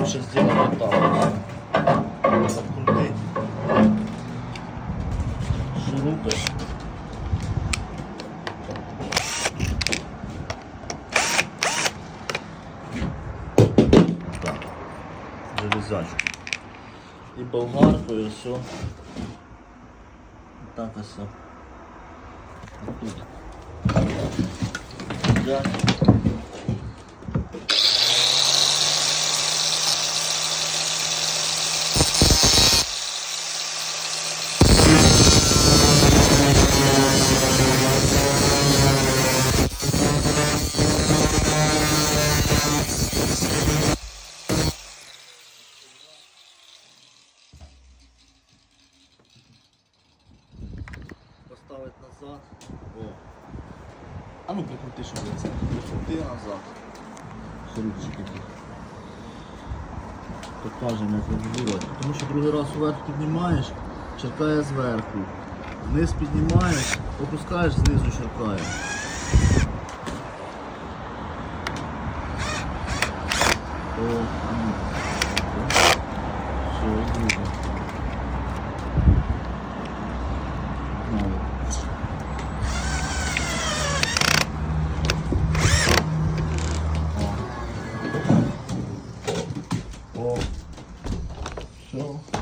лучше сделать вот так. Открутить шурупы. Так. Железячку. И болгарку, и все. Вот так и все. Вот тут. Взять. ставити назад. О. А ну прикрути, що це. Ти назад. Сорочки такі. Покажемо, як розбирати. Тому що другий раз уверх піднімаєш, черкає зверху. Вниз піднімаєш, опускаєш, знизу черкає. О, ну. Все, друге. Навіть. 时